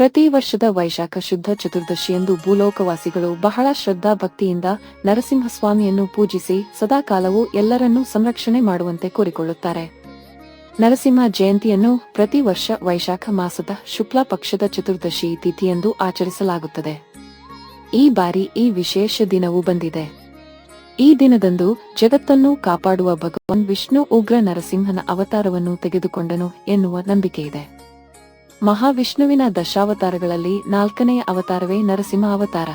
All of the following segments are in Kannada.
ಪ್ರತಿ ವರ್ಷದ ವೈಶಾಖ ಶುದ್ಧ ಚತುರ್ದಶಿಯಂದು ಭೂಲೋಕವಾಸಿಗಳು ಬಹಳ ಶ್ರದ್ಧಾ ಭಕ್ತಿಯಿಂದ ನರಸಿಂಹಸ್ವಾಮಿಯನ್ನು ಪೂಜಿಸಿ ಸದಾಕಾಲವೂ ಎಲ್ಲರನ್ನೂ ಸಂರಕ್ಷಣೆ ಮಾಡುವಂತೆ ಕೋರಿಕೊಳ್ಳುತ್ತಾರೆ. ನರಸಿಂಹ ಜಯಂತಿಯನ್ನು ಪ್ರತಿ ವರ್ಷ ವೈಶಾಖ ಮಾಸದ ಶುಕ್ಲ ಪಕ್ಷದ ಚತುರ್ದಶಿ ತಿಥಿಯಂದು ಆಚರಿಸಲಾಗುತ್ತದೆ. ಈ ಬಾರಿ ಈ ವಿಶೇಷ ದಿನವೂ ಬಂದಿದೆ. ಈ ದಿನದಂದು ಜಗತ್ತನ್ನು ಕಾಪಾಡುವ ಭಗವಾನ್ ವಿಷ್ಣು ಉಗ್ರ ನರಸಿಂಹನ ಅವತಾರವನ್ನು ತೆಗೆದುಕೊಂಡನು ಎನ್ನುವ ನಂಬಿಕೆಯಿದೆ. ಮಹಾವಿಷ್ಣುವಿನ ದಶಾವತಾರಗಳಲ್ಲಿ ನಾಲ್ಕನೆಯ ಅವತಾರವೇ ನರಸಿಂಹ ಅವತಾರ.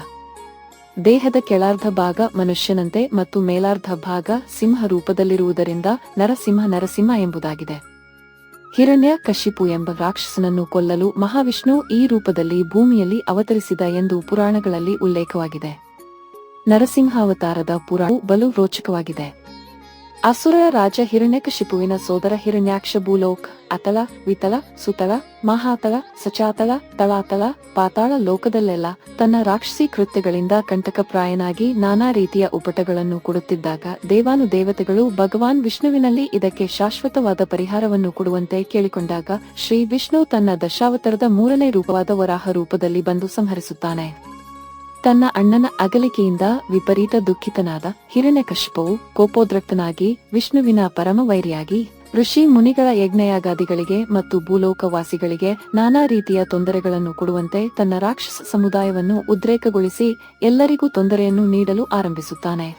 ದೇಹದ ಕೆಳಾರ್ಧ ಭಾಗ ಮನುಷ್ಯನಂತೆ ಮತ್ತು ಮೇಲಾರ್ಧ ಭಾಗ ಸಿಂಹ ರೂಪದಲ್ಲಿರುವುದರಿಂದ ನರಸಿಂಹ ನರಸಿಂಹ ಎಂಬುದಾಗಿದೆ. ಹಿರಣ್ಯ ಕಶಿಪು ಎಂಬ ರಾಕ್ಷಸನನ್ನು ಕೊಲ್ಲಲು ಮಹಾವಿಷ್ಣು ಈ ರೂಪದಲ್ಲಿ ಭೂಮಿಯಲ್ಲಿ ಅವತರಿಸಿದ ಎಂದು ಪುರಾಣಗಳಲ್ಲಿ ಉಲ್ಲೇಖವಾಗಿದೆ. ನರಸಿಂಹಾವತಾರದ ಪುರಾಣವು ಬಲು ರೋಚಕವಾಗಿದೆ. ಅಸುರ ರಾಜ ಹಿರಣ್ಯಕಶಿಪುವಿನ ಸೋದರ ಹಿರಣ್ಯಾಕ್ಷ ಭೂಲೋಕ್ ಅತಲ ವಿತಲ ಸುತಲ ಮಹಾತಲ ಸಚಾತಲ ತಳಾತಲ ಪಾತಾಳ ಲೋಕದಲ್ಲೆಲ್ಲ ತನ್ನ ರಾಕ್ಷಸಿ ಕೃತ್ಯಗಳಿಂದ ಕಂಟಕಪ್ರಾಯನಾಗಿ ನಾನಾ ರೀತಿಯ ಉಪಟಗಳನ್ನು ಕೊಡುತ್ತಿದ್ದಾಗ ದೇವಾನು ದೇವತೆಗಳು ಭಗವಾನ್ ವಿಷ್ಣುವಿನಲ್ಲಿ ಇದಕ್ಕೆ ಶಾಶ್ವತವಾದ ಪರಿಹಾರವನ್ನು ಕೊಡುವಂತೆ ಕೇಳಿಕೊಂಡಾಗ ಶ್ರೀ ವಿಷ್ಣು ತನ್ನ ದಶಾವತಾರದ ಮೂರನೇ ರೂಪವಾದ ವರಾಹ ರೂಪದಲ್ಲಿ ಬಂದು ಸಂಹರಿಸುತ್ತಾನೆ. ತನ್ನ ಅಣ್ಣನ ಅಗಲಿಕೆಯಿಂದ ವಿಪರೀತ ದುಃಖಿತನಾದ ಹಿರಣ್ಯಕಶಿಪವು ಕೋಪೋದ್ರಕ್ತನಾಗಿ, ವಿಷ್ಣುವಿನ ಪರಮವೈರಿಯಾಗಿ, ಋಷಿ ಮುನಿಗಳ ಯಜ್ಞಯಾಗಾದಿಗಳಿಗೆ ಮತ್ತು ಭೂಲೋಕವಾಸಿಗಳಿಗೆ ನಾನಾ ರೀತಿಯ ತೊಂದರೆಗಳನ್ನು ಕೊಡುವಂತೆ ತನ್ನ ರಾಕ್ಷಸ ಸಮುದಾಯವನ್ನು ಉದ್ರೇಕಗೊಳಿಸಿ ಎಲ್ಲರಿಗೂ ತೊಂದರೆಯನ್ನು ನೀಡಲು ಆರಂಭಿಸುತ್ತಾನೆ.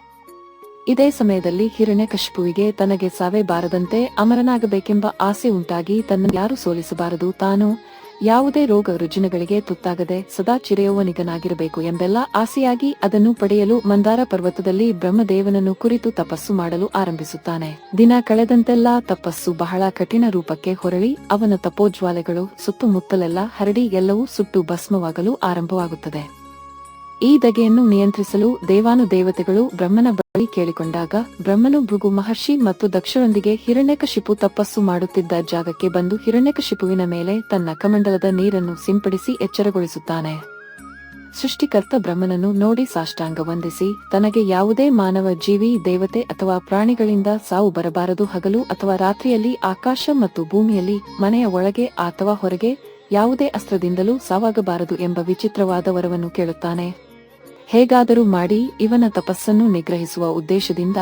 ಇದೇ ಸಮಯದಲ್ಲಿ ಹಿರಣ್ಯಕಶಿಪುವಿಗೆ ತನಗೆ ಸಾವೇ ಬಾರದಂತೆ ಅಮರನಾಗಬೇಕೆಂಬ ಆಸೆ ಉಂಟಾಗಿ ತನ್ನ ಯಾರು ಸೋಲಿಸಬಾರದು, ತಾನು ಯಾವುದೇ ರೋಗ ರುಜಿನಗಳಿಗೆ ತುತ್ತಾಗದೆ ಸದಾ ಚಿರೆಯೌವನಿಗನಾಗಿರಬೇಕು ಎಂಬೆಲ್ಲ ಆಸೆಯಾಗಿ ಅದನ್ನು ಪಡೆಯಲು ಮಂದಾರ ಪರ್ವತದಲ್ಲಿ ಬ್ರಹ್ಮದೇವನನ್ನು ಕುರಿತು ತಪಸ್ಸು ಮಾಡಲು ಆರಂಭಿಸುತ್ತಾನೆ. ದಿನ ಕಳೆದಂತೆಲ್ಲ ತಪಸ್ಸು ಬಹಳ ಕಠಿಣ ರೂಪಕ್ಕೆ ಹೊರಳಿ, ಅವನ ತಪೋಜ್ವಾಲೆಗಳು, ಸುತ್ತಮುತ್ತಲೆಲ್ಲ ಹರಡಿ ಎಲ್ಲವೂ ಸುಟ್ಟು ಭಸ್ಮವಾಗಲು ಆರಂಭವಾಗುತ್ತದೆ. ಈ ದಗೆಯನ್ನು ನಿಯಂತ್ರಿಸಲು ದೇವಾನು ದೇವತೆಗಳು ಬ್ರಹ್ಮನ ಬಳಿ ಕೇಳಿಕೊಂಡಾಗ ಬ್ರಹ್ಮನು ಭೃಗು ಮಹರ್ಷಿ ಮತ್ತು ದಕ್ಷರೊಂದಿಗೆ ಹಿರಣ್ಯಕಶಿಪು ತಪಸ್ಸು ಮಾಡುತ್ತಿದ್ದ ಜಾಗಕ್ಕೆ ಬಂದು ಹಿರಣ್ಯಕಶಿಪುವಿನ ಮೇಲೆ ತನ್ನ ಕಮಂಡಲದ ನೀರನ್ನು ಸಿಂಪಡಿಸಿ ಎಚ್ಚರಗೊಳಿಸುತ್ತಾನೆ. ಸೃಷ್ಟಿಕರ್ತ ಬ್ರಹ್ಮನನ್ನು ನೋಡಿ ಸಾಷ್ಟಾಂಗ ವಂದಿಸಿ, ತನಗೆ ಯಾವುದೇ ಮಾನವ ಜೀವಿ, ದೇವತೆ ಅಥವಾ ಪ್ರಾಣಿಗಳಿಂದ ಸಾವು ಬರಬಾರದು, ಹಗಲು ಅಥವಾ ರಾತ್ರಿಯಲ್ಲಿ ಆಕಾಶ ಮತ್ತು ಭೂಮಿಯಲ್ಲಿ ಮನೆಯ ಒಳಗೆ ಅಥವಾ ಹೊರಗೆ ಯಾವುದೇ ಅಸ್ತ್ರದಿಂದಲೂ ಸಾವಾಗಬಾರದು ಎಂಬ ವಿಚಿತ್ರವಾದ ವರವನ್ನು ಕೇಳುತ್ತಾನೆ. ಹೇಗಾದರೂ ಮಾಡಿ ಇವನ ತಪಸ್ಸನ್ನು ನಿಗ್ರಹಿಸುವ ಉದ್ದೇಶದಿಂದ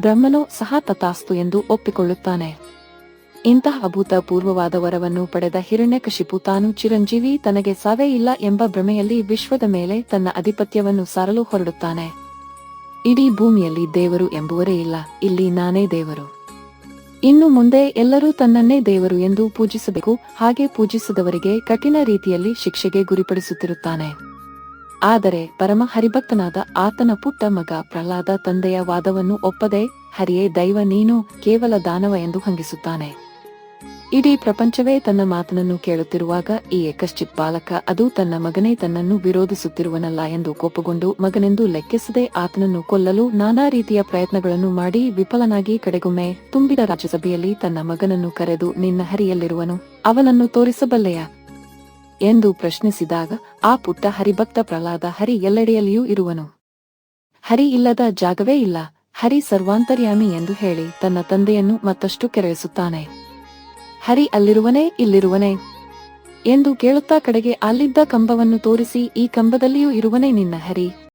ಬ್ರಹ್ಮನು ಸಹ ತಥಾಸ್ತು ಎಂದು ಒಪ್ಪಿಕೊಳ್ಳುತ್ತಾನೆ. ಇಂತಹ ಅಭೂತಪೂರ್ವವಾದ ವರವನ್ನು ಪಡೆದ ಹಿರಣ್ಯಕಶಿಪು ತಾನು ಚಿರಂಜೀವಿ ತನಗೆ ಸಾವೇ ಇಲ್ಲ ಎಂಬ ಭ್ರಮೆಯಲ್ಲಿ ವಿಶ್ವದ ಮೇಲೆ ತನ್ನ ಅಧಿಪತ್ಯವನ್ನು ಸಾರಲು ಹೊರಡುತ್ತಾನೆ. ಇಡೀ ಭೂಮಿಯಲ್ಲಿ ದೇವರು ಎಂಬುವರೇ ಇಲ್ಲ, ಇಲ್ಲಿ ನಾನೇ ದೇವರು. ಇನ್ನು ಮುಂದೆ ಎಲ್ಲರೂ ತನ್ನನ್ನೇ ದೇವರು ಎಂದು ಪೂಜಿಸಬೇಕು, ಹಾಗೆ ಪೂಜಿಸದವರಿಗೆ ಕಠಿಣ ರೀತಿಯಲ್ಲಿ ಶಿಕ್ಷೆಗೆ ಗುರಿಪಡಿಸುತ್ತಿರುತ್ತಾನೆ. ಆದರೆ ಪರಮ ಹರಿಭಕ್ತನಾದ ಆತನ ಪುಟ್ಟ ಮಗ ಪ್ರಹ್ಲಾದ ತಂದೆಯ ವಾದವನ್ನು ಒಪ್ಪದೆ, ಹರಿಯೇ ದೈವ ನೀನು ಕೇವಲ ದಾನವ ಎಂದು ಹಂಗಿಸುತ್ತಾನೆ. ಇಡೀ ಪ್ರಪಂಚವೇ ತನ್ನ ಮಾತನನ್ನು ಕೇಳುತ್ತಿರುವಾಗ ಈ ಏಕಶ್ಚಿತ್ ಬಾಲಕ ಅದು ತನ್ನ ಮಗನೇ ತನ್ನನ್ನು ವಿರೋಧಿಸುತ್ತಿರುವನಲ್ಲ ಎಂದು ಕೋಪಗೊಂಡು ಮಗನೆಂದು ಲೆಕ್ಕಿಸದೆ ಆತನನ್ನು ಕೊಲ್ಲಲು ನಾನಾ ರೀತಿಯ ಪ್ರಯತ್ನಗಳನ್ನು ಮಾಡಿ ವಿಫಲನಾಗಿ ಕಡೆಗೊಮ್ಮೆ ತುಂಬಿದ ರಾಜ್ಯಸಭೆಯಲ್ಲಿ ತನ್ನ ಮಗನನ್ನು ಕರೆದು ನಿನ್ನ ಹರಿಯಲ್ಲಿರುವನು, ಅವನನ್ನು ತೋರಿಸಬಲ್ಲೆಯ? ಎಂದು ಪ್ರಶ್ನಿಸಿದಾಗ ಆ ಪುಟ್ಟ ಹರಿಭಕ್ತ ಪ್ರಹ್ಲಾದ ಹರಿ ಎಲ್ಲೆಡೆಯಲ್ಲಿಯೂ ಇರುವನು. ಹರಿ ಇಲ್ಲದ ಜಾಗವೇ ಇಲ್ಲ. ಹರಿ ಸರ್ವಾಂತರ್ಯಾಮಿ ಎಂದು ಹೇಳಿ ತನ್ನ ತಂದೆಯನ್ನು ಮತ್ತಷ್ಟು ಕೆರಳಿಸುತ್ತಾನೆ. ಹರಿ ಅಲ್ಲಿರುವನೇ ಇಲ್ಲಿರುವನೇ ಎಂದು ಕೇಳುತ್ತಾ ಕಡೆಗೆ ಅಲ್ಲಿದ್ದ ಕಂಬವನ್ನು ತೋರಿಸಿ ಈ ಕಂಬದಲ್ಲಿಯೂ ಇರುವನೇ ನಿನ್ನ ಹರಿ.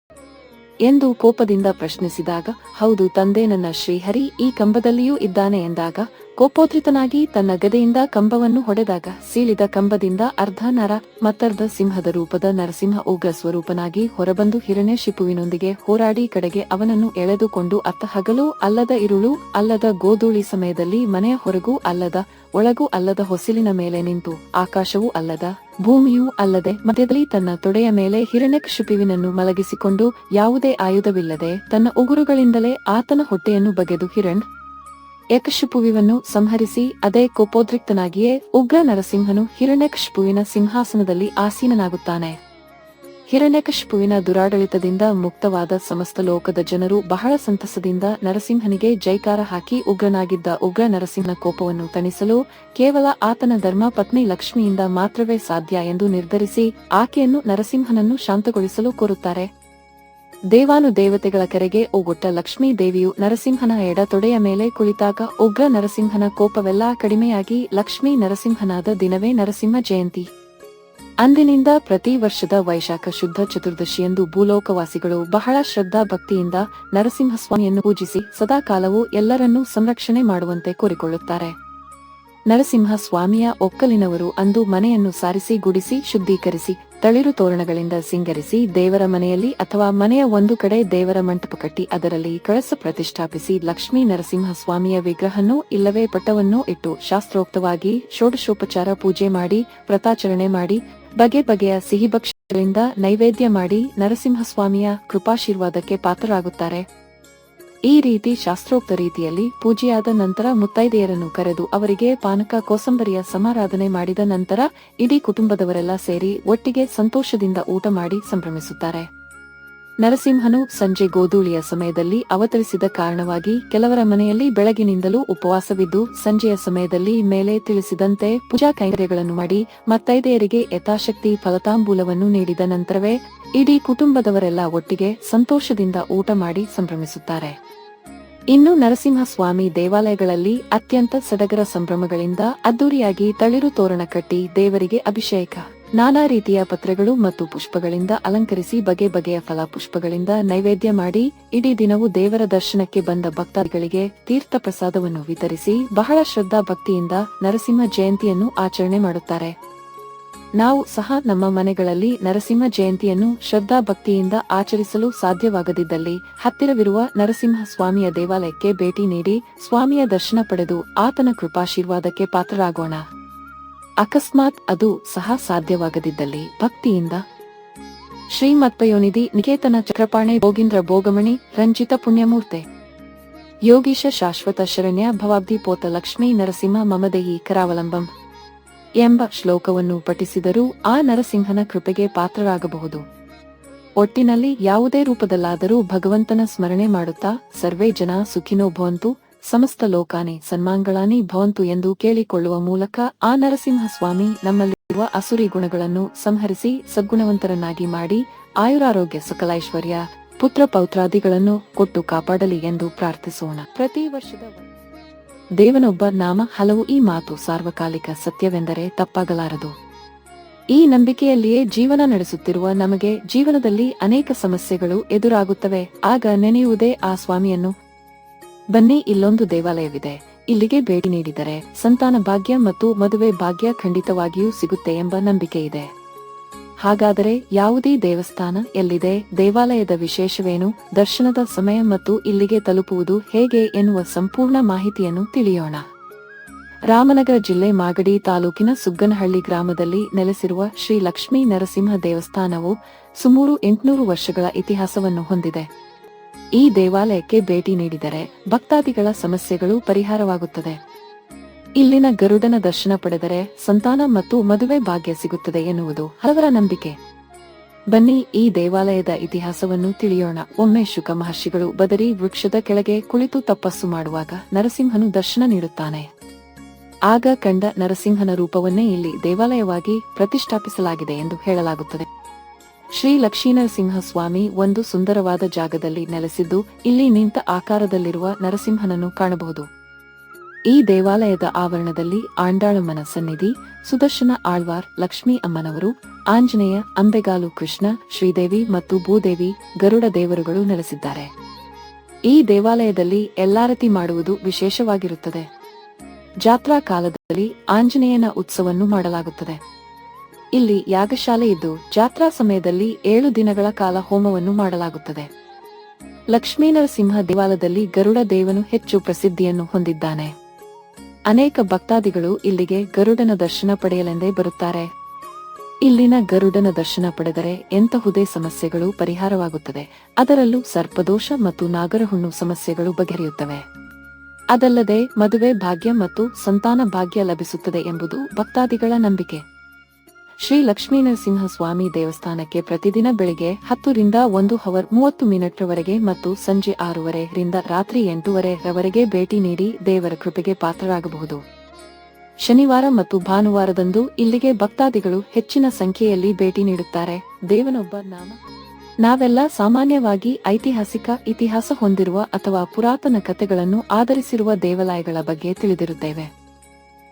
ಎಂದು ಕೋಪದಿಂದ ಪ್ರಶ್ನಿಸಿದಾಗ, ಹೌದು, ತಂದೆ ನನ್ನ ಶ್ರೀಹರಿ, ಈ ಕಂಬದಲ್ಲಿಯೂ ಇದ್ದಾನೆ ಎಂದಾಗ, ಕೋಪೋದ್ರಿತನಾಗಿ ತನ್ನ ಗದೆಯಿಂದ ಕಂಬವನ್ನು ಹೊಡೆದಾಗ, ಸೀಳಿದ ಕಂಬದಿಂದ ಅರ್ಧ ನರ, ಮತ್ತರ್ಧ ಸಿಂಹದ ರೂಪದ ನರಸಿಂಹ ಉಗ್ರ ಸ್ವರೂಪನಾಗಿ ಹೊರಬಂದು ಹಿರಣ್ಯ ಶಿಪುವಿನೊಂದಿಗೆ ಹೋರಾಡಿ ಕಡೆಗೆ ಅವನನ್ನು ಎಳೆದುಕೊಂಡು ಅತ್ತ ಹಗಲು ಅಲ್ಲದ ಇರುಳು, ಅಲ್ಲದ ಗೋಧೂಳಿ ಸಮಯದಲ್ಲಿ ಮನೆಯ ಹೊರಗೂ ಅಲ್ಲದ ಒಳಗೂ ಅಲ್ಲದ ಹೊಸಿಲಿನ ಮೇಲೆ ನಿಂತು, ಆಕಾಶವೂ ಅಲ್ಲದ ಭೂಮಿಯೂ ಅಲ್ಲದೆ ಮಧ್ಯದಲ್ಲಿ ತನ್ನ ತೊಡೆಯ ಮೇಲೆ ಹಿರಣ್ಯಕಶಿಪುವಿನನ್ನು ಮಲಗಿಸಿಕೊಂಡು ಯಾವುದೇ ಆಯುಧವಿಲ್ಲದೆ ತನ್ನ ಉಗುರುಗಳಿಂದಲೇ ಆತನ ಹೊಟ್ಟೆಯನ್ನು ಬಗೆದು ಹಿರಣ್ ಯಕಶಿಪುವಿವನ್ನು ಸಂಹರಿಸಿ ಅದೇ ಕೋಪೋದ್ರಿಕ್ತನಾಗಿಯೇ ಉಗ್ರ ನರಸಿಂಹನು ಹಿರಣ್ಯಕಶಿಪುವಿನ ಸಿಂಹಾಸನದಲ್ಲಿ ಆಸೀನನಾಗುತ್ತಾನೆ. ಹಿರಣ್ಯಕಶಿಪುವಿನ ದುರಾಡಳಿತದಿಂದ ಮುಕ್ತವಾದ ಸಮಸ್ತ ಲೋಕದ ಜನರು ಬಹಳ ಸಂತಸದಿಂದ ನರಸಿಂಹನಿಗೆ ಜೈಕಾರ ಹಾಕಿ ಉಗ್ರನಾಗಿದ್ದ ಉಗ್ರ ನರಸಿಂಹನ ಕೋಪವನ್ನು ತಣಿಸಲು ಕೇವಲ ಆತನ ಧರ್ಮ ಪತ್ನಿ ಲಕ್ಷ್ಮಿಯಿಂದ ಮಾತ್ರವೇ ಸಾಧ್ಯ ಎಂದು ನಿರ್ಧರಿಸಿ ಆಕೆಯನ್ನು ನರಸಿಂಹನನ್ನು ಶಾಂತಗೊಳಿಸಲು ಕೋರುತ್ತಾರೆ. ದೇವಾನು ದೇವತೆಗಳ ಕರೆಗೆ ಓಗೊಟ್ಟ ಲಕ್ಷ್ಮೀ ದೇವಿಯು ನರಸಿಂಹನ ಎಡ ತೊಡೆಯ ಮೇಲೆ ಕುಳಿತಾಗ ಉಗ್ರ ನರಸಿಂಹನ ಕೋಪವೆಲ್ಲ ಕಡಿಮೆಯಾಗಿ ಲಕ್ಷ್ಮೀ ನರಸಿಂಹನಾದ ದಿನವೇ ನರಸಿಂಹ ಜಯಂತಿ. ಅಂದಿನಿಂದ ಪ್ರತಿ ವರ್ಷದ ವೈಶಾಖ ಶುದ್ಧ ಚತುರ್ದಶಿಯಂದು ಭೂಲೋಕವಾಸಿಗಳು ಬಹಳ ಶ್ರದ್ಧಾ ಭಕ್ತಿಯಿಂದ ನರಸಿಂಹಸ್ವಾಮಿಯನ್ನು ಪೂಜಿಸಿ ಸದಾಕಾಲವೂ ಎಲ್ಲರನ್ನೂ ಸಂರಕ್ಷಣೆ ಮಾಡುವಂತೆ ಕೋರಿಕೊಳ್ಳುತ್ತಾರೆ. ನರಸಿಂಹ ಸ್ವಾಮಿಯ ಒಕ್ಕಲಿನವರು ಅಂದು ಮನೆಯನ್ನು ಸಾರಿಸಿ ಗುಡಿಸಿ ಶುದ್ಧೀಕರಿಸಿ, ತಳಿರು ತೋರಣಗಳಿಂದ ಸಿಂಗರಿಸಿ ದೇವರ ಮನೆಯಲ್ಲಿ ಅಥವಾ ಮನೆಯ ಒಂದು ಕಡೆ ದೇವರ ಮಂಟಪ ಕಟ್ಟಿ ಅದರಲ್ಲಿ ಕಳಸ ಪ್ರತಿಷ್ಠಾಪಿಸಿ ಲಕ್ಷ್ಮೀ ನರಸಿಂಹ ಸ್ವಾಮಿಯ ವಿಗ್ರಹನೋ ಇಲ್ಲವೇ ಪಟ್ಟವನ್ನೂ ಇಟ್ಟು ಶಾಸ್ತ್ರೋಕ್ತವಾಗಿ ಷೋಡಶೋಪಚಾರ ಪೂಜೆ ಮಾಡಿ, ವ್ರತಾಚರಣೆ ಮಾಡಿ ಬಗೆ ಬಗೆಯ ಸಿಹಿ ಭಕ್ಷ್ಯಗಳಿಂದ ನೈವೇದ್ಯ ಮಾಡಿ ನರಸಿಂಹಸ್ವಾಮಿಯ ಕೃಪಾಶೀರ್ವಾದಕ್ಕೆ ಪಾತ್ರರಾಗುತ್ತಾರೆ. ಈ ರೀತಿ ಶಾಸ್ತ್ರೋಕ್ತ ರೀತಿಯಲ್ಲಿ ಪೂಜೆಯಾದ ನಂತರ ಮುತ್ತೈದೆಯರನ್ನು ಕರೆದು ಅವರಿಗೆ ಪಾನಕ, ಕೋಸಂಬರಿಯ ಸಮಾರಾಧನೆ ಮಾಡಿದ ನಂತರ ಇಡೀ ಕುಟುಂಬದವರೆಲ್ಲ ಸೇರಿ ಒಟ್ಟಿಗೆ ಸಂತೋಷದಿಂದ ಊಟ ಮಾಡಿ ಸಂಭ್ರಮಿಸುತ್ತಾರೆ. ನರಸಿಂಹನು ಸಂಜೆ ಗೋಧೂಳಿಯ ಸಮಯದಲ್ಲಿ ಅವತರಿಸಿದ ಕಾರಣವಾಗಿ ಕೆಲವರ ಮನೆಯಲ್ಲಿ ಬೆಳಗಿನಿಂದಲೂ ಉಪವಾಸವಿದ್ದು, ಸಂಜೆಯ ಸಮಯದಲ್ಲಿ ಮೇಲೆ ತಿಳಿಸಿದಂತೆ ಪೂಜಾ ಕೈಂಕರ್ಯಗಳನ್ನು ಮಾಡಿ, ಮತ್ತೈದೆಯರಿಗೆ ಯಥಾಶಕ್ತಿ ಫಲತಾಂಬೂಲವನ್ನು ನೀಡಿದ ನಂತರವೇ ಇಡೀ ಕುಟುಂಬದವರೆಲ್ಲ ಒಟ್ಟಿಗೆ ಸಂತೋಷದಿಂದ ಊಟ ಮಾಡಿ ಸಂಭ್ರಮಿಸುತ್ತಾರೆ. ಇನ್ನು ನರಸಿಂಹಸ್ವಾಮಿ ದೇವಾಲಯಗಳಲ್ಲಿ ಅತ್ಯಂತ ಸಡಗರ ಸಂಭ್ರಮಗಳಿಂದ ಅದ್ದೂರಿಯಾಗಿ ತಳಿರು ತೋರಣ ಕಟ್ಟಿ ದೇವರಿಗೆ ಅಭಿಷೇಕ. ನಾನಾ ರೀತಿಯ ಪತ್ರೆಗಳು ಮತ್ತು ಪುಷ್ಪಗಳಿಂದ ಅಲಂಕರಿಸಿ ಬಗೆ ಬಗೆಯ ಫಲ ಪುಷ್ಪಗಳಿಂದ ನೈವೇದ್ಯ ಮಾಡಿ, ಇಡೀ ದಿನವೂ ದೇವರ ದರ್ಶನಕ್ಕೆ ಬಂದ ಭಕ್ತಾದಿಗಳಿಗೆ ತೀರ್ಥ ಪ್ರಸಾದವನ್ನು ವಿತರಿಸಿ ಬಹಳ ಶ್ರದ್ಧಾ ಭಕ್ತಿಯಿಂದ ನರಸಿಂಹ ಜಯಂತಿಯನ್ನು ಆಚರಣೆ ಮಾಡುತ್ತಾರೆ. ನಾವು ಸಹ ನಮ್ಮ ಮನೆಗಳಲ್ಲಿ ನರಸಿಂಹ ಜಯಂತಿಯನ್ನು ಶ್ರದ್ಧಾ ಭಕ್ತಿಯಿಂದ ಆಚರಿಸಲು ಸಾಧ್ಯವಾಗದಿದ್ದಲ್ಲಿ ಹತ್ತಿರವಿರುವ ನರಸಿಂಹ ಸ್ವಾಮಿಯ ದೇವಾಲಯಕ್ಕೆ ಭೇಟಿ ನೀಡಿ ಸ್ವಾಮಿಯ ದರ್ಶನ ಪಡೆದು ಆತನ ಕೃಪಾಶೀರ್ವಾದಕ್ಕೆ ಪಾತ್ರರಾಗೋಣ. ಅಕಸ್ಮಾತ್ ಅದು ಸಹ ಸಾಧ್ಯವಾಗದಿದ್ದಲ್ಲಿ ಭಕ್ತಿಯಿಂದ ಶ್ರೀಮತ್ಪಯೋನಿಧಿ ನಿಕೇತನ ಚಕ್ರಪಾಣೆ ಭೋಗೀಂದ್ರ ಭೋಗಮಣಿ ರಂಜಿತ ಪುಣ್ಯಮೂರ್ತೆ. ಯೋಗೀಶ ಶಾಶ್ವತ ಶರಣ್ಯ ಭವಾಬ್ಧಿ ಪೋತ ಲಕ್ಷ್ಮೀ ನರಸಿಂಹ ಮಮದೇಹಿ ಕರಾವಲಂಬಂ ಎಂಬ ಶ್ಲೋಕವನ್ನು ಪಠಿಸಿದರೂ ಆ ನರಸಿಂಹನ ಕೃಪೆಗೆ ಪಾತ್ರರಾಗಬಹುದು. ಒಟ್ಟಿನಲ್ಲಿ ಯಾವುದೇ ರೂಪದಲ್ಲಾದರೂ ಭಗವಂತನ ಸ್ಮರಣೆ ಮಾಡುತ್ತಾ ಸರ್ವೇ ಜನ ಸುಖಿನೋ ಭವಂತು ಸಮಸ್ತ ಲೋಕಾನೆ ಸನ್ಮಾಂಗಳಾನಿ ಭವಂತು ಎಂದು ಕೇಳಿಕೊಳ್ಳುವ ಮೂಲಕ ಆ ನರಸಿಂಹ ಸ್ವಾಮಿ ನಮ್ಮಲ್ಲಿರುವ ಅಸುರಿ ಗುಣಗಳನ್ನು ಸಂಹರಿಸಿ ಸದ್ಗುಣವಂತರನ್ನಾಗಿ ಮಾಡಿ ಆಯುರಾರೋಗ್ಯ ಸಕಲೈಶ್ವರ್ಯ ಪುತ್ರ ಪೌತ್ರಾದಿಗಳನ್ನು ಕೊಟ್ಟು ಕಾಪಾಡಲಿ ಎಂದು ಪ್ರಾರ್ಥಿಸೋಣ. ಪ್ರತಿ ವರ್ಷದ ದೇವನೊಬ್ಬ ನಾಮ ಹಲವು ಈ ಮಾತು ಸಾರ್ವಕಾಲಿಕ ಸತ್ಯವೆಂದರೆ ತಪ್ಪಾಗಲಾರದು. ಈ ನಂಬಿಕೆಯಲ್ಲಿಯೇ ಜೀವನ ನಡೆಸುತ್ತಿರುವ ನಮಗೆ ಜೀವನದಲ್ಲಿ ಅನೇಕ ಸಮಸ್ಯೆಗಳು ಎದುರಾಗುತ್ತವೆ. ಆಗ ನೆನೆಯುವುದೇ ಆ ಸ್ವಾಮಿಯನ್ನು ಬನ್ನಿ, ಇಲ್ಲೊಂದು ದೇವಾಲಯವಿದೆ. ಇಲ್ಲಿಗೆ ಭೇಟಿ ನೀಡಿದರೆ ಸಂತಾನ ಭಾಗ್ಯ ಮತ್ತು ಮದುವೆ ಭಾಗ್ಯ ಖಂಡಿತವಾಗಿಯೂ ಸಿಗುತ್ತೆ ಎಂಬ ನಂಬಿಕೆ ಇದೆ ಹಾಗಾದರೆ ಯಾವುದೇ ದೇವಸ್ಥಾನ ಎಲ್ಲಿದೆ? ದೇವಾಲಯದ ವಿಶೇಷವೇನು? ದರ್ಶನದ ಸಮಯ ಮತ್ತು ಇಲ್ಲಿಗೆ ತಲುಪುವುದು ಹೇಗೆ ಎನ್ನುವ ಸಂಪೂರ್ಣ ಮಾಹಿತಿಯನ್ನು ತಿಳಿಯೋಣ. ರಾಮನಗರ ಜಿಲ್ಲೆ ಮಾಗಡಿ ತಾಲೂಕಿನ ಸುಗ್ಗನಹಳ್ಳಿ ಗ್ರಾಮದಲ್ಲಿ ನೆಲೆಸಿರುವ ಶ್ರೀ ಲಕ್ಷ್ಮೀ ನರಸಿಂಹ ದೇವಸ್ಥಾನವು ಸುಮಾರು ಎಂಟುನೂರು ವರ್ಷಗಳ ಇತಿಹಾಸವನ್ನು ಹೊಂದಿದೆ. ಈ ದೇವಾಲಯಕ್ಕೆ ಭೇಟಿ ನೀಡಿದರೆ ಭಕ್ತಾದಿಗಳ ಸಮಸ್ಯೆಗಳು ಪರಿಹಾರವಾಗುತ್ತದೆ. ಇಲ್ಲಿನ ಗರುಡನ ದರ್ಶನ ಪಡೆದರೆ ಸಂತಾನ ಮತ್ತು ಮದುವೆ ಭಾಗ್ಯ ಸಿಗುತ್ತದೆ ಎನ್ನುವುದು ಹಲವರ ನಂಬಿಕೆ. ಬನ್ನಿ ಈ ದೇವಾಲಯದ ಇತಿಹಾಸವನ್ನು ತಿಳಿಯೋಣ. ಒಮ್ಮೆ ಶುಕ ಮಹರ್ಷಿಗಳು ಬದರಿ ವೃಕ್ಷದ ಕೆಳಗೆ ಕುಳಿತು ತಪಸ್ಸು ಮಾಡುವಾಗ ನರಸಿಂಹನು ದರ್ಶನ ನೀಡುತ್ತಾನೆ. ಆಗ ಕಂಡ ನರಸಿಂಹನ ರೂಪವನ್ನೇ ಇಲ್ಲಿ ದೇವಾಲಯವಾಗಿ ಪ್ರತಿಷ್ಠಾಪಿಸಲಾಗಿದೆ ಎಂದು ಹೇಳಲಾಗುತ್ತದೆ. ಶ್ರೀ ಲಕ್ಷ್ಮೀನರಸಿಂಹ ಸ್ವಾಮಿ ಒಂದು ಸುಂದರವಾದ ಜಾಗದಲ್ಲಿ ನೆಲೆಸಿದ್ದು, ಇಲ್ಲಿ ನಿಂತ ಆಕಾರದಲ್ಲಿರುವ ನರಸಿಂಹನನ್ನು ಕಾಣಬಹುದು. ಈ ದೇವಾಲಯದ ಆವರಣದಲ್ಲಿ ಆಂಡಾಳಮ್ಮನ ಸನ್ನಿಧಿ, ಸುದರ್ಶನ ಆಳ್ವಾರ್ ಲಕ್ಷ್ಮೀ ಅಮ್ಮನವರು, ಆಂಜನೇಯ, ಅಂಬೆಗಾಲು ಕೃಷ್ಣ, ಶ್ರೀದೇವಿ ಮತ್ತು ಭೂದೇವಿ ಗರುಡ ದೇವರುಗಳು ನೆಲೆಸಿದ್ದಾರೆ. ಈ ದೇವಾಲಯದಲ್ಲಿ ಎಲ್ಲಾರತಿ ಮಾಡುವುದು ವಿಶೇಷವಾಗಿರುತ್ತದೆ. ಜಾತ್ರಾ ಕಾಲದಲ್ಲಿ ಆಂಜನೇಯನ ಉತ್ಸವವನ್ನು ಮಾಡಲಾಗುತ್ತದೆ. ಇಲ್ಲಿ ಯಾಗಶಾಲೆ ಇದ್ದು ಜಾತ್ರಾ ಸಮಯದಲ್ಲಿ ಏಳು ದಿನಗಳ ಕಾಲ ಹೋಮವನ್ನು ಮಾಡಲಾಗುತ್ತದೆ. ಲಕ್ಷ್ಮೀನರಸಿಂಹ ದೇವಾಲಯದಲ್ಲಿ ಗರುಡ ದೇವನು ಹೆಚ್ಚು ಪ್ರಸಿದ್ಧಿಯನ್ನು ಹೊಂದಿದ್ದಾನೆ. ಅನೇಕ ಭಕ್ತಾದಿಗಳು ಇಲ್ಲಿಗೆ ಗರುಡನ ದರ್ಶನ ಪಡೆಯಲೆಂದೇ ಬರುತ್ತಾರೆ. ಇಲ್ಲಿನ ಗರುಡನ ದರ್ಶನ ಪಡೆದರೆ ಎಂತಹುದೇ ಸಮಸ್ಯೆಗಳು ಪರಿಹಾರವಾಗುತ್ತದೆ. ಅದರಲ್ಲೂ ಸರ್ಪದೋಷ ಮತ್ತು ನಾಗರಹುಣ್ಣು ಸಮಸ್ಯೆಗಳು ಬಗೆಹರಿಯುತ್ತವೆ. ಅದಲ್ಲದೆ ಮದುವೆ ಭಾಗ್ಯ ಮತ್ತು ಸಂತಾನ ಭಾಗ್ಯ ಲಭಿಸುತ್ತದೆ ಎಂಬುದು ಭಕ್ತಾದಿಗಳ ನಂಬಿಕೆ. ಶ್ರೀ ಲಕ್ಷ್ಮೀನರಸಿಂಹ ಸ್ವಾಮಿ ದೇವಸ್ಥಾನಕ್ಕೆ ಪ್ರತಿದಿನ ಬೆಳಿಗ್ಗೆ ಹತ್ತರಿಂದ ಒಂದು ಹವರ್ ಮೂವತ್ತು ಮಿನಿಟ್ರವರೆಗೆ ಮತ್ತು ಸಂಜೆ ಆರೂವರೆ ರಿಂದ ರಾತ್ರಿ ಎಂಟೂವರೆ ರವರೆಗೆ ಭೇಟಿ ನೀಡಿ ದೇವರ ಕೃಪೆಗೆ ಪಾತ್ರರಾಗಬಹುದು. ಶನಿವಾರ ಮತ್ತು ಭಾನುವಾರದಂದು ಇಲ್ಲಿಗೆ ಭಕ್ತಾದಿಗಳು ಹೆಚ್ಚಿನ ಸಂಖ್ಯೆಯಲ್ಲಿ ಭೇಟಿ ನೀಡುತ್ತಾರೆ. ದೇವನೊಬ್ಬ ನಾಮ. ನಾವೆಲ್ಲ ಸಾಮಾನ್ಯವಾಗಿ ಐತಿಹಾಸಿಕ ಇತಿಹಾಸ ಹೊಂದಿರುವ ಅಥವಾ ಪುರಾತನ ಕಥೆಗಳನ್ನು ಆಧರಿಸಿರುವ ದೇವಾಲಯಗಳ ಬಗ್ಗೆ ತಿಳಿದಿರುತ್ತೇವೆ.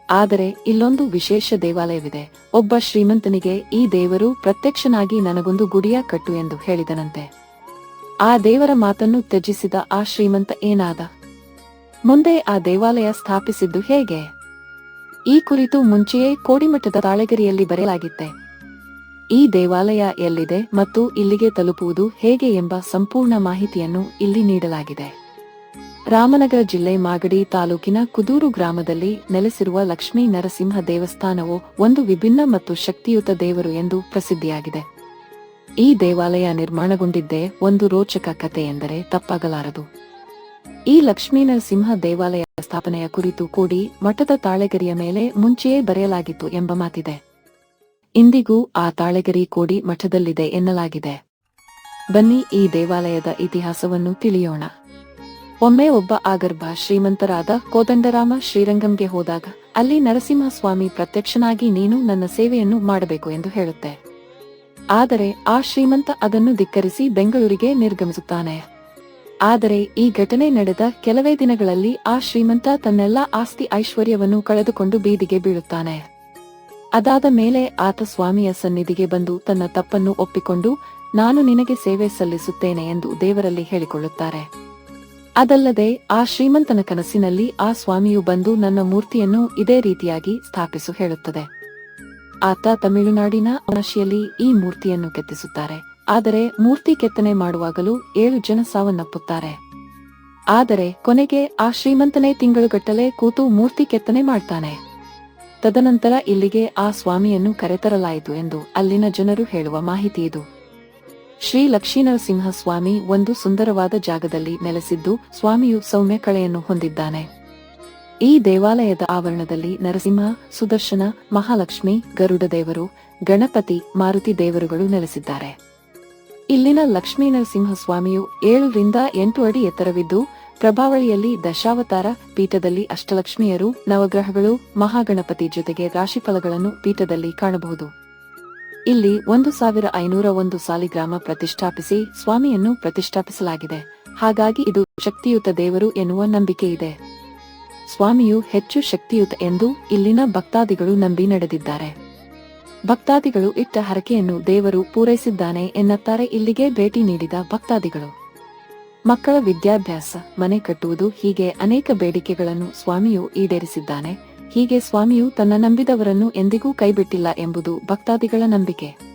ಆದರೆ ಇಲ್ಲೊಂದು ವಿಶೇಷ ದೇವಾಲಯವಿದೆ. ಒಬ್ಬ ಶ್ರೀಮಂತನಿಗೆ ಈ ದೇವರು ಪ್ರತ್ಯಕ್ಷನಾಗಿ ನನಗೊಂದು ಗುಡಿಯ ಕಟ್ಟು ಎಂದು ಹೇಳಿದನಂತೆ. ಆ ದೇವರ ಮಾತನ್ನು ತ್ಯಜಿಸಿದ ಆ ಶ್ರೀಮಂತ ಏನಾದ? ಮುಂದೆ ಆ ದೇವಾಲಯ ಸ್ಥಾಪಿಸಿದ್ದು ಹೇಗೆ? ಈ ಕುರಿತು ಮುಂಚೆಯೇ ಕೋಡಿಮಠದ ತಾಳೆಗರಿಯಲ್ಲಿ ಬರೆಯಲಾಗಿತ್ತೆ. ಈ ದೇವಾಲಯ ಎಲ್ಲಿದೆ ಮತ್ತು ಇಲ್ಲಿಗೆ ತಲುಪುವುದು ಹೇಗೆ ಎಂಬ ಸಂಪೂರ್ಣ ಮಾಹಿತಿಯನ್ನು ಇಲ್ಲಿ ನೀಡಲಾಗಿದೆ. ರಾಮನಗರ ಜಿಲ್ಲೆ ಮಾಗಡಿ ತಾಲೂಕಿನ ಕುದೂರು ಗ್ರಾಮದಲ್ಲಿ ನೆಲೆಸಿರುವ ಲಕ್ಷ್ಮೀ ನರಸಿಂಹ ದೇವಸ್ಥಾನವು ಒಂದು ವಿಭಿನ್ನ ಮತ್ತು ಶಕ್ತಿಯುತ ದೇವರು ಎಂದು ಪ್ರಸಿದ್ಧಿಯಾಗಿದೆ. ಈ ದೇವಾಲಯ ನಿರ್ಮಾಣಗೊಂಡಿದ್ದೇ ಒಂದು ರೋಚಕ ಕಥೆ ಎಂದರೆ ತಪ್ಪಾಗಲಾರದು. ಈ ಲಕ್ಷ್ಮೀ ನರಸಿಂಹ ದೇವಾಲಯ ಸ್ಥಾಪನೆಯ ಕುರಿತು ಕೂಡಿ ಮಠದ ತಾಳೆಗರಿಯ ಮೇಲೆ ಮುಂಚೆಯೇ ಬರೆಯಲಾಗಿತ್ತು ಎಂಬ ಮಾತಿದೆ. ಇಂದಿಗೂ ಆ ತಾಳೆಗರಿ ಕೋಡಿ ಮಠದಲ್ಲಿದೆ ಎನ್ನಲಾಗಿದೆ. ಬನ್ನಿ ಈ ದೇವಾಲಯದ ಇತಿಹಾಸವನ್ನು ತಿಳಿಯೋಣ. ಒಮ್ಮೆ ಒಬ್ಬ ಆಗರ್ಭ ಶ್ರೀಮಂತರಾದ ಕೋದಂಡರಾಮ ಶ್ರೀರಂಗಂಗೆ ಹೋದಾಗ, ಅಲ್ಲಿ ನರಸಿಂಹಸ್ವಾಮಿ ಪ್ರತ್ಯಕ್ಷನಾಗಿ ನೀನು ನನ್ನ ಸೇವೆಯನ್ನು ಮಾಡಬೇಕು ಎಂದು ಹೇಳುತ್ತೆ. ಆದರೆ ಆ ಶ್ರೀಮಂತ ಅದನ್ನು ಧಿಕ್ಕರಿಸಿ ಬೆಂಗಳೂರಿಗೆ ನಿರ್ಗಮಿಸುತ್ತಾನೆ. ಆದರೆ ಈ ಘಟನೆ ನಡೆದ ಕೆಲವೇ ದಿನಗಳಲ್ಲಿ ಆ ಶ್ರೀಮಂತ ತನ್ನೆಲ್ಲ ಆಸ್ತಿ ಐಶ್ವರ್ಯವನ್ನು ಕಳೆದುಕೊಂಡು ಬೀದಿಗೆ ಬೀಳುತ್ತಾನೆ. ಅದಾದ ಮೇಲೆ ಆತ ಸ್ವಾಮಿಯ ಸನ್ನಿಧಿಗೆ ಬಂದು ತನ್ನ ತಪ್ಪನ್ನು ಒಪ್ಪಿಕೊಂಡು, ನಾನು ನಿನಗೆ ಸೇವೆ ಸಲ್ಲಿಸುತ್ತೇನೆ ಎಂದು ದೇವರಲ್ಲಿ ಹೇಳಿಕೊಳ್ಳುತ್ತಾರೆ. ಅದಲ್ಲದೆ, ಆ ಶ್ರೀಮಂತನ ಕನಸಿನಲ್ಲಿ ಆ ಸ್ವಾಮಿಯು ಬಂದು ನನ್ನ ಮೂರ್ತಿಯನ್ನು ಇದೇ ರೀತಿಯಾಗಿ ಸ್ಥಾಪಿಸು ಹೇಳುತ್ತದೆ. ಆತ ತಮಿಳುನಾಡಿನ ಮನಶಿಯಲ್ಲಿ ಈ ಮೂರ್ತಿಯನ್ನು ಕೆತ್ತಿಸುತ್ತಾರೆ. ಆದರೆ ಮೂರ್ತಿ ಕೆತ್ತನೆ ಮಾಡುವಾಗಲೂ ಏಳು ಜನ ಸಾವನ್ನಪ್ಪುತ್ತಾರೆ. ಆದರೆ ಕೊನೆಗೆ ಆ ಶ್ರೀಮಂತನೇ ತಿಂಗಳುಗಟ್ಟಲೆ ಕೂತು ಮೂರ್ತಿ ಕೆತ್ತನೆ ಮಾಡ್ತಾನೆ. ತದನಂತರ ಇಲ್ಲಿಗೆ ಆ ಸ್ವಾಮಿಯನ್ನು ಕರೆತರಲಾಯಿತು ಎಂದು ಅಲ್ಲಿನ ಜನರು ಹೇಳುವ ಮಾಹಿತಿ ಇದು. ಶ್ರೀ ಲಕ್ಷ್ಮೀನರಸಿಂಹ ಸ್ವಾಮಿ ಒಂದು ಸುಂದರವಾದ ಜಾಗದಲ್ಲಿ ನೆಲೆಸಿದ್ದು ಸ್ವಾಮಿಯು ಸೌಮ್ಯ ಕಳೆಯನ್ನು ಹೊಂದಿದ್ದಾನೆ. ಈ ದೇವಾಲಯದ ಆವರಣದಲ್ಲಿ ನರಸಿಂಹ, ಸುದರ್ಶನ, ಮಹಾಲಕ್ಷ್ಮಿ, ಗರುಡ ದೇವರು, ಗಣಪತಿ, ಮಾರುತಿ ದೇವರುಗಳು ನೆಲೆಸಿದ್ದಾರೆ. ಇಲ್ಲಿನ ಲಕ್ಷ್ಮೀ ನರಸಿಂಹ ಸ್ವಾಮಿಯು ಏಳರಿಂದ ಎಂಟು ಅಡಿ ಎತ್ತರವಿದ್ದು, ಪ್ರಭಾವಳಿಯಲ್ಲಿ ದಶಾವತಾರ ಪೀಠದಲ್ಲಿ ಅಷ್ಟಲಕ್ಷ್ಮಿಯರು, ನವಗ್ರಹಗಳು, ಮಹಾಗಣಪತಿ ಜೊತೆಗೆ ರಾಶಿಫಲಗಳನ್ನು ಪೀಠದಲ್ಲಿ ಕಾಣಬಹುದು. ಇಲ್ಲಿ ಒಂದು ಸಾವಿರ ಐನೂರ ಒಂದು ಸಾಲಿಗ್ರಾಮ ಪ್ರತಿಷ್ಠಾಪಿಸಿ ಸ್ವಾಮಿಯನ್ನು ಪ್ರತಿಷ್ಠಾಪಿಸಲಾಗಿದೆ. ಹಾಗಾಗಿ ಇದು ಶಕ್ತಿಯುತ ದೇವರು ಎನ್ನುವ ನಂಬಿಕೆ ಇದೆ. ಸ್ವಾಮಿಯು ಹೆಚ್ಚು ಶಕ್ತಿಯುತ ಎಂದು ಇಲ್ಲಿನ ಭಕ್ತಾದಿಗಳು ನಂಬಿ ನಡೆದಿದ್ದಾರೆ. ಭಕ್ತಾದಿಗಳು ಇಟ್ಟ ಹರಕೆಯನ್ನು ದೇವರು ಪೂರೈಸಿದ್ದಾನೆ ಎನ್ನುತ್ತಾರೆ ಇಲ್ಲಿಗೆ ಭೇಟಿ ನೀಡಿದ ಭಕ್ತಾದಿಗಳು. ಮಕ್ಕಳ ವಿದ್ಯಾಭ್ಯಾಸ, ಮನೆ ಕಟ್ಟುವುದು ಹೀಗೆ ಅನೇಕ ಬೇಡಿಕೆಗಳನ್ನು ಸ್ವಾಮಿಯು ಈಡೇರಿಸಿದ್ದಾನೆ. ಹೀಗೆ ಸ್ವಾಮಿಯು ತನ್ನ ನಂಬಿದವರನ್ನು ಎಂದಿಗೂ ಕೈಬಿಟ್ಟಿಲ್ಲ ಎಂಬುದು ಭಕ್ತಾದಿಗಳ ನಂಬಿಕೆ.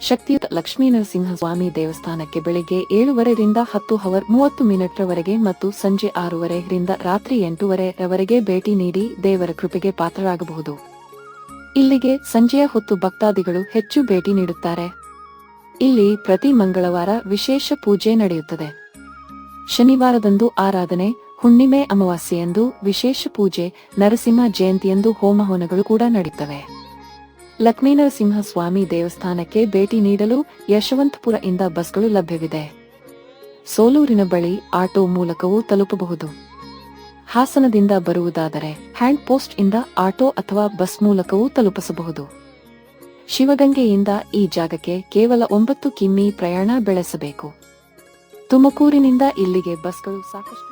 ಶಕ್ತಿಯುತ ಲಕ್ಷ್ಮೀ ನರಸಿಂಹ ಸ್ವಾಮಿ ದೇವಸ್ಥಾನಕ್ಕೆ ಬೆಳಿಗ್ಗೆ ಏಳುವರೆಯಿಂದ ಹತ್ತು ಹವರ್ ಮೂವತ್ತು ಮಿನಿಟ್ರವರೆಗೆ ಮತ್ತು ಸಂಜೆ ಆರೂವರೆರಿಂದ ರಾತ್ರಿ ಎಂಟೂವರೆ ರವರೆಗೆ ಭೇಟಿ ನೀಡಿ ದೇವರ ಕೃಪೆಗೆ ಪಾತ್ರರಾಗಬಹುದು. ಇಲ್ಲಿಗೆ ಸಂಜೆಯ ಹೊತ್ತು ಭಕ್ತಾದಿಗಳು ಹೆಚ್ಚು ಭೇಟಿ ನೀಡುತ್ತಾರೆ. ಇಲ್ಲಿ ಪ್ರತಿ ಮಂಗಳವಾರ ವಿಶೇಷ ಪೂಜೆ ನಡೆಯುತ್ತದೆ. ಶನಿವಾರದಂದು ಆರಾಧನೆ ಹುಣ್ಣಿಮೆ ಅಮಾವಾಸ್ಯೆಯಂದು ವಿಶೇಷ ಪೂಜೆ ನರಸಿಂಹ ಜಯಂತಿಯಂದು ಹೋಮ ಹೋನಗಳು ಕೂಡ ನಡೆಯುತ್ತವೆ ಲಕ್ಷ್ಮೀನರಸಿಂಹ ಸ್ವಾಮಿ ದೇವಸ್ಥಾನಕ್ಕೆ ಭೇಟಿ ನೀಡಲು ಯಶವಂತಪುರ ಇಂದ ಬಸ್ಗಳು ಲಭ್ಯವಿದೆ. ಸೋಲೂರಿನ ಬಳಿ ಆಟೋ ಮೂಲಕವೂ ತಲುಪಬಹುದು. ಹಾಸನದಿಂದ ಬರುವುದಾದರೆ ಹ್ಯಾಂಡ್ ಪೋಸ್ಟ್ ಇಂದ ಆಟೋ ಅಥವಾ ಬಸ್ ಮೂಲಕವೂ ತಲುಪಿಸಬಹುದು. ಶಿವಗಂಗೆಯಿಂದ ಈ ಜಾಗಕ್ಕೆ ಕೇವಲ ಒಂಬತ್ತು ಕಿಮ್ಮಿ ಪ್ರಯಾಣ ಬೆಳೆಸಬೇಕು. ತುಮಕೂರಿನಿಂದ ಇಲ್ಲಿಗೆ ಬಸ್ಗಳು ಸಾಕಷ್ಟು